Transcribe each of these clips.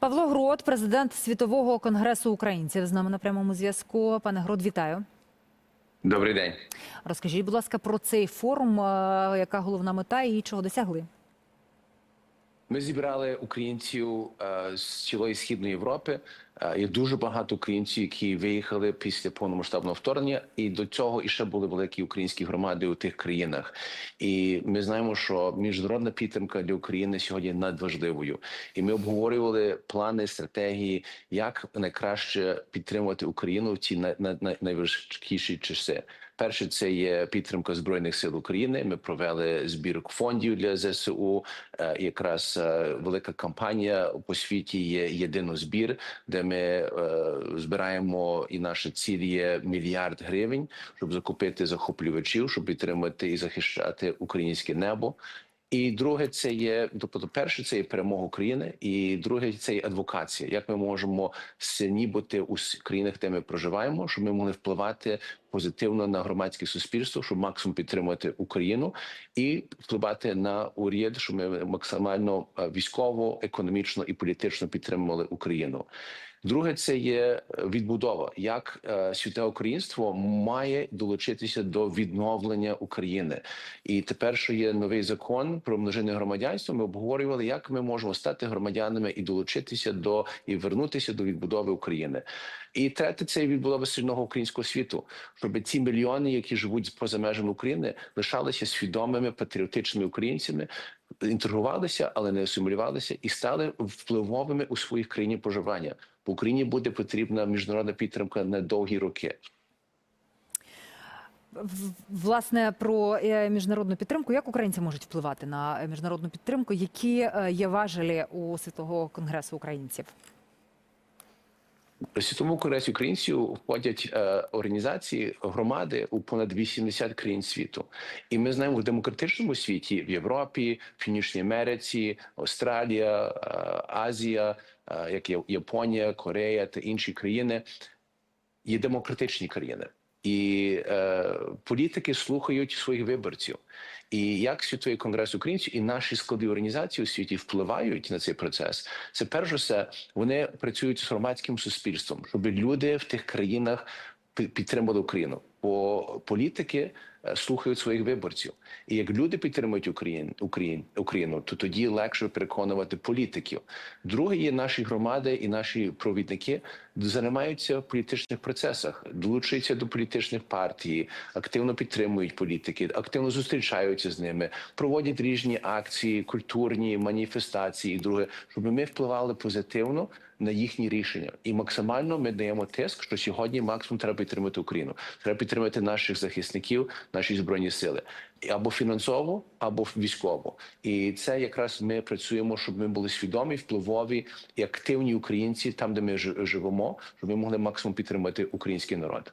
Павло Грот, президент Світового конгресу українців, з нами на прямому зв'язку. Пане Грот, вітаю. Добрий день. Розкажіть, будь ласка, про цей форум, е, яка головна мета і чого досягли? Ми зібрали українців е, з цілої східної Європи. Е, Є дуже багато українців, які виїхали після повномасштабного вторгнення, і до цього іще були великі українські громади у тих країнах. І ми знаємо, що міжнародна підтримка для України сьогодні надважливою. І ми обговорювали плани, стратегії, як найкраще підтримувати Україну в ці най- най- най- найважкіші часи. Перше, це є підтримка збройних сил України. Ми провели збір фондів для ЗСУ. Е, Якраз е, велика кампанія по світі є єдинозбір, де ми е, збираємо і наша ціль є мільярд гривень, щоб закупити захоплювачів, щоб підтримати і захищати українське небо. І друге, це є тобто, перше, це є перемога України, і друге, це є адвокація. Як ми можемо сильні бути у країнах, де ми проживаємо, щоб ми могли впливати позитивно на громадське суспільство, щоб максимум підтримувати Україну і впливати на уряд, щоб ми максимально е, військово, економічно і політично підтримували Україну. Друге, це є е, відбудова, як е, святе українство має долучитися до відновлення України. І тепер, що є новий закон про множинне громадянство, ми обговорювали, як ми можемо стати громадянами і долучитися до і вернутися до відбудови України. І третє це відбудова сильного українського світу, щоб ці мільйони, які живуть поза межами України, лишалися свідомими патріотичними українцями, інтегрувалися, але не асимілювалися, і стали впливовими у своїх країні проживання. В Україні буде потрібна міжнародна підтримка на довгі роки. Власне, про е, міжнародну підтримку. Як українці можуть впливати на е, міжнародну підтримку? Які е, є важелі у Світового конгресу українців? Світовому конгресі українців входять е, організації громади у понад 80 країн світу, і ми знаємо в демократичному світі в Європі, в Північній Америці, Австралія, е, Азія, е, як Японія, Корея та інші країни є демократичні країни. І е, політики слухають своїх виборців. І як світовий конгрес українців і наші склади організації у світі впливають на цей процес. Це перш за все, вони працюють з громадським суспільством, щоб люди в тих країнах підтримали Україну. Бо політики слухають своїх виборців. І як люди підтримують Україну, Україну, Україну, то тоді легше переконувати політиків. Друге є наші громади і наші провідники займаються в політичних процесах, долучаються до політичних партій, активно підтримують політики, активно зустрічаються з ними, проводять різні акції, культурні маніфестації. І друге, щоб ми впливали позитивно на їхні рішення, і максимально ми даємо тиск, що сьогодні максимум треба підтримати Україну. Треба підтримати наших захисників, наші збройні сили або фінансово, або військово. І це якраз ми працюємо, щоб ми були свідомі, впливові і активні українці там, де ми жи- живемо, щоб ми могли максимум підтримати український народ.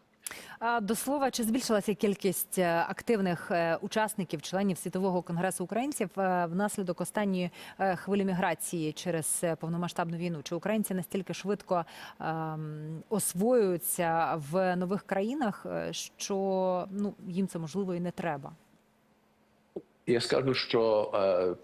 До слова, чи збільшилася кількість е, активних е, учасників, членів Світового конгресу українців е, внаслідок останньої хвилі міграції через повномасштабну війну? Чи українці настільки швидко ем, освоюються в нових країнах, що ну їм це можливо і не треба? Я скажу, що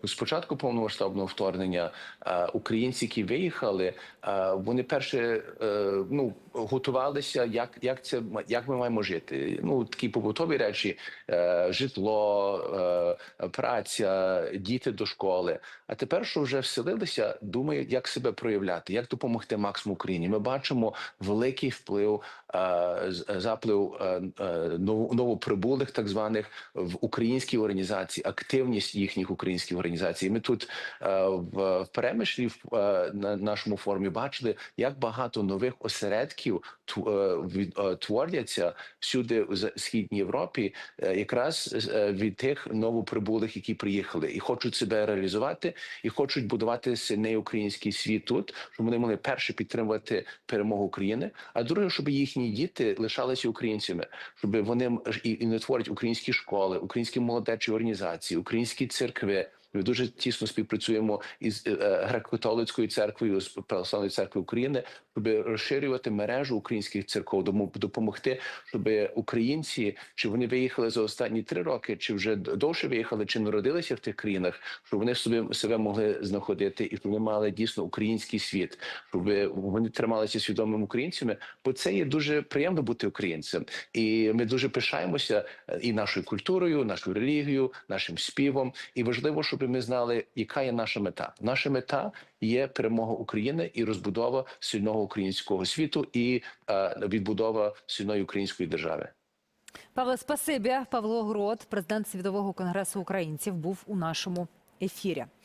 е, спочатку повномасштабного вторгнення е, українці, які виїхали, е, вони перше е, ну готувалися, як, як це як ми маємо жити. Ну такі побутові речі: е, житло, е, праця, діти до школи. А тепер, що вже вселилися, думають, як себе проявляти, як допомогти максимум Україні. Ми бачимо великий вплив е, заплив е, е, нов- новоприбулих, так званих в українській організації, активність їхніх українських організацій. Ми тут е, в, перемишлі е, на нашому форумі бачили, як багато нових осередків е, творяться всюди в східній Європі, якраз від тих новоприбулих, які приїхали і хочуть себе реалізувати, і хочуть будувати сильний український світ тут, щоб вони могли перше підтримувати перемогу України, а друге, щоб їхні діти лишалися українцями, щоб вони і не творять українські школи, українські молодечі організації, українські церкви. Ми дуже тісно співпрацюємо із е, греко-католицькою церквою з православною церквою України, щоб розширювати мережу українських церков, допомогти, щоб українці, чи вони виїхали за останні три роки, чи вже довше виїхали, чи народилися в тих країнах, щоб вони собі себе могли знаходити і щоб вони мали дійсно український світ, щоб вони трималися свідомими українцями, бо це є дуже приємно бути українцем, і ми дуже пишаємося е, і нашою культурою, нашою релігією, нашим співом. І важливо, щоб ми знали, яка є наша мета. Наша мета є перемога України і розбудова сильного українського світу і е, відбудова сильної української держави. Павло, спасибі. Павло Грот, президент Світового конгресу українців, був у нашому ефірі.